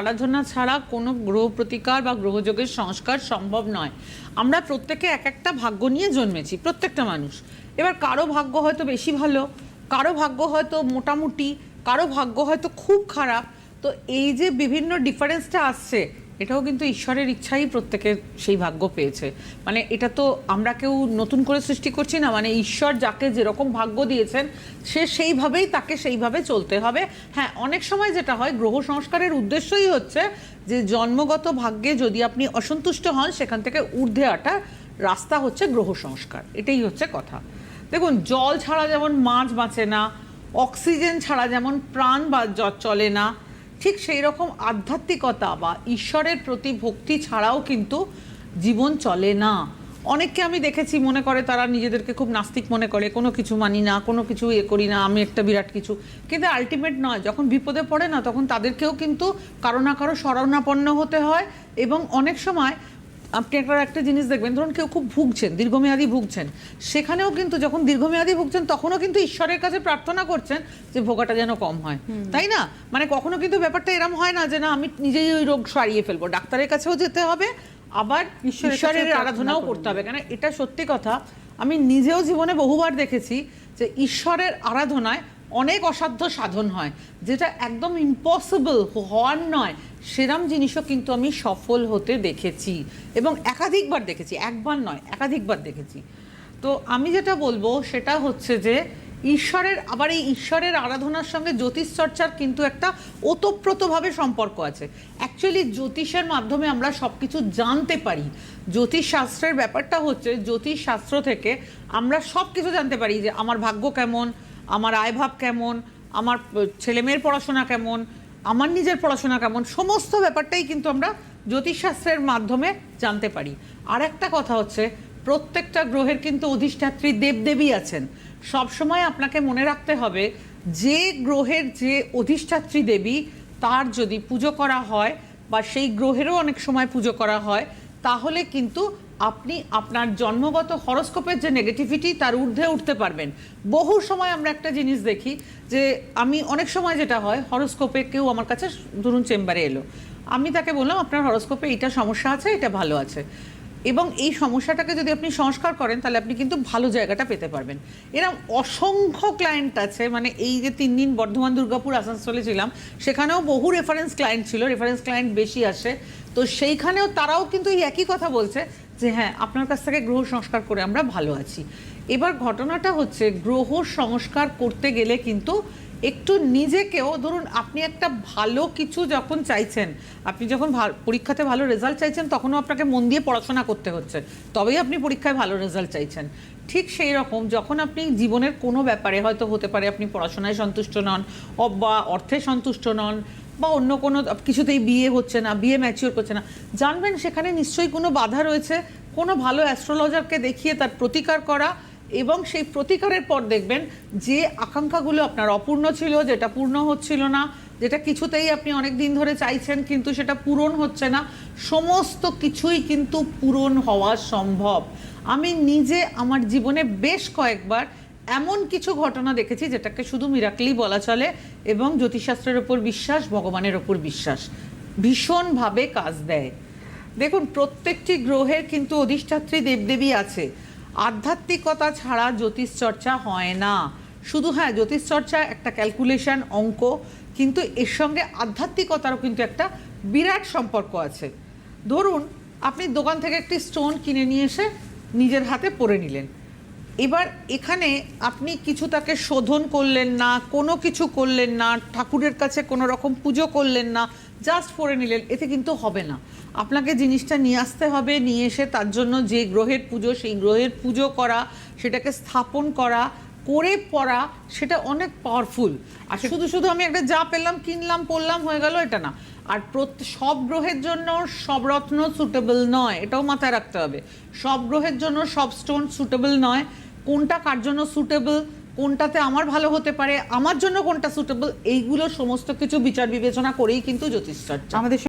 আরাধনা ছাড়া কোনো গ্রহ প্রতিকার বা গ্রহযোগের সংস্কার সম্ভব নয়। আমরা প্রত্যেকে এক একটা ভাগ্য নিয়ে জন্মেছি, প্রত্যেকটা মানুষ। এবার কারও ভাগ্য হয়তো বেশি ভালো, কারও ভাগ্য হয়তো মোটামুটি, কারও ভাগ্য হয়তো খুব খারাপ। তো এই যে বিভিন্ন ডিফারেন্সটা আসছে এটাও কিন্তু ঈশ্বরের ইচ্ছাই প্রত্যেকের সেই ভাগ্য পেয়েছে। মানে এটা তো আমরা কেউ নতুন করে সৃষ্টি করছি না মানে ঈশ্বর যাকে যেরকম ভাগ্য দিয়েছেন, সে সেইভাবেই তাকে সেইভাবে চলতে হবে। হ্যাঁ অনেক সময় যেটা হয়, গ্রহ সংস্কারের উদ্দেশ্যই হচ্ছে যে জন্মগত ভাগ্যে যদি আপনি অসন্তুষ্ট হন, সেখান থেকে ঊর্ধ্বে আটা রাস্তা হচ্ছে গ্রহ সংস্কার। এটাই হচ্ছে কথা। দেখুন, জল ছাড়া যেমন মাছ বাঁচে না, অক্সিজেন ছাড়া যেমন প্রাণ বা চলে না ঠিক সেই রকম আধ্যাত্মিকতা বা ঈশ্বরের প্রতি ভক্তি ছাড়াও কিন্তু জীবন চলে না। অনেককে আমি দেখেছি মনে করে তারা নিজেদেরকে খুব নাস্তিক মনে করে, কোনো কিছু মানি না, কোনো কিছু এ করি না, আমি একটা বিরাট কিছু। কিন্তু আলটিমেট নয়, যখন বিপদে পড়ে না, তখন তাদেরকেও কিন্তু কারও না কারও শরণাপন্ন হতে হয় এবং অনেক সময় আপনি একটা একটা জিনিস দেখবেন ধরুন কেউ খুব ভুগছেন দীর্ঘমেয়াদী ভুগছেন সেখানেও কিন্তু যখন দীর্ঘমেয়াদী ভুগছেন তখনও কিন্তু ঈশ্বরের কাছে প্রার্থনা করছেন যে ভোগাটা যেন কম হয়। তাই না? মানে কখনো কিন্তু ব্যাপারটা এরম হয় না যে না আমি নিজেই ওই রোগ সারিয়ে ফেলব। ডাক্তারের কাছেও যেতে হবে আবার ঈশ্বরের আরাধনাও করতে হবে। কেন এটা সত্যি কথা আমি নিজেও জীবনে বহুবার দেখেছি যে ঈশ্বরের আরাধনায় অনেক অসাধ্য সাধন হয় যেটা একদম ইম্পসিবল হওয়ার নয়। সেরাম জিনিসও কিন্তু আমি সফল হতে দেখেছি এবং একাধিকবার দেখেছি, একবার নয়, একাধিকবার দেখেছি। তো আমি যেটা বলব সেটা হচ্ছে যে ঈশ্বরের, আবার এই ঈশ্বরের আরাধনার সঙ্গে জ্যোতিষ চর্চার কিন্তু একটা ওতপ্রোতভাবে সম্পর্ক আছে। অ্যাকচুয়ালি জ্যোতিষের মাধ্যমে আমরা সব কিছু জানতে পারি। জ্যোতিষ শাস্ত্রের ব্যাপারটা হচ্ছে জ্যোতিষ শাস্ত্র থেকে আমরা সব কিছু জানতে পারি যে আমার ভাগ্য কেমন, আমার আয়ভাব কেমন, আমার ছেলেমেয়ের পড়াশোনা কেমন আমার নিজের পড়াশোনা কেমন, সমস্ত ব্যাপারটাই কিন্তু আমরা জ্যোতিষশাস্ত্রের মাধ্যমে জানতে পারি। আর একটা কথা হচ্ছে, প্রত্যেকটা গ্রহের কিন্তু অধিষ্ঠাত্রী দেবদেবী আছেন। সবসময় আপনাকে মনে রাখতে হবে, যে গ্রহের যে অধিষ্ঠাত্রী দেবী, তার যদি পুজো করা হয় বা সেই গ্রহেরও অনেক সময় পুজো করা হয়, তাহলে কিন্তু আপনি আপনার জন্মগত হরস্কোপের যে নেগেটিভিটি তার ঊর্ধ্বে উঠতে পারবেন। বহু সময় আমরা একটা জিনিস দেখি যে আমি অনেক সময় যেটা হয়, হরস্কোপে কেউ আমার কাছে ধরুন চেম্বারে এলো। আমি তাকে বললাম, আপনার হরস্কোপে এটা সমস্যা আছে, এটা ভালো আছে। এবং এই সমস্যাটাকে যদি আপনি সংস্কার করেন, তাহলে আপনি কিন্তু ভালো জায়গাটা পেতে পারবেন। এরকম অসংখ্য ক্লায়েন্ট আছে মানে এই যে তিন দিন বর্ধমান, দুর্গাপুর, আসানসোলে ছিলাম, সেখানেও বহু রেফারেন্স ক্লায়েন্ট ছিল রেফারেন্স ক্লায়েন্ট বেশি আসে। তো সেইখানেও তারাও কিন্তু এই একই কথা বলছে যে হ্যাঁ আপনার কাছ থেকে গ্রহ সংস্কার করে আমরা ভালো আছি। এবার ঘটনাটা হচ্ছে, গ্রহ সংস্কার করতে গেলে কিন্তু একটু নিজেকেও ধরুন আপনি একটা ভালো কিছু যখন চাইছেন, আপনি যখন পরীক্ষাতে ভালো রেজাল্ট চাইছেন তখনও আপনাকে মন দিয়ে পড়াশোনা করতে হচ্ছে। তবেই আপনি পরীক্ষায় ভালো রেজাল্ট চাইছেন। ঠিক সেই রকম যখন আপনি জীবনের কোনো ব্যাপারে হয়তো হতে পারে আপনি পড়াশোনায় সন্তুষ্ট নন বা অর্থে সন্তুষ্ট নন বা অন্য কোনো, কিছুতেই বিয়ে হচ্ছে না, বিয়ে ম্যাচিওর করছে না। জানবেন সেখানে নিশ্চয়ই কোনো বাধা রয়েছে। কোনো ভালো অ্যাস্ট্রোলজারকে দেখিয়ে তার প্রতিকার করা এবং সেই প্রতিকারের পর দেখবেন যে আকাঙ্ক্ষাগুলো আপনার অপূর্ণ ছিল, যেটা পূর্ণ হচ্ছিল না, যেটা কিছুতেই আপনি অনেক দিন ধরে চাইছেন কিন্তু সেটা পূরণ হচ্ছে না। সমস্ত কিছুই কিন্তু পূরণ হওয়া সম্ভব। আমি নিজে আমার জীবনে বেশ কয়েকবার এমন কিছু ঘটনা দেখেছি যেটাকে শুধু মিরাকলি বলা চলে এবং জ্যোতিষশাস্ত্রের ওপর বিশ্বাস, ভগবানের ওপর বিশ্বাস। ভীষণভাবে কাজ দেয়। দেখুন, প্রত্যেকটি গ্রহের কিন্তু অধিষ্ঠাত্রী দেবদেবী আছে। আধ্যাত্মিকতা ছাড়া জ্যোতিষ চর্চা হয় না। শুধু হ্যাঁ জ্যোতিষ চর্চা একটা ক্যালকুলেশন অঙ্ক, কিন্তু এর সঙ্গে আধ্যাত্মিকতারও কিন্তু একটা বিরাট সম্পর্ক আছে। ধরুন, আপনি দোকান থেকে একটি স্টোন কিনে নিয়ে এসে নিজের হাতে পরে নিলেন। এবার এখানে আপনি কিছু তাকে শোধন করলেন না, কোনো কিছু করলেন না, ঠাকুরের কাছে কোনো রকম পুজো করলেন না জাস্ট পরে নিলেন, এতে কিন্তু হবে না। আপনাকে জিনিসটা নিয়ে আসতে হবে, নিয়ে এসে তার জন্য যে গ্রহের পুজো, সেই গ্রহের পুজো করা, সেটাকে স্থাপন করা, করে পড়া, সেটা অনেক পাওয়ারফুল আর শুধু শুধু আমি একটা যা পেলাম, কিনলাম, পড়লাম, হয়ে গেল, এটা না। আর সব গ্রহের জন্য সব রত্ন সুটেবল নয়, এটাও মাথায় রাখতে হবে। সব গ্রহের জন্য সব স্টোন সুটেবল নয় কোনটা কার জন্য সুটেবল কোনটাতে আমার ভালো হতে পারে, আমার জন্য কোনটা সুটেবল এইগুলো সমস্ত কিছু বিচার বিবেচনা করেই কিন্তু জ্যোতিষ চর্চা আমাদের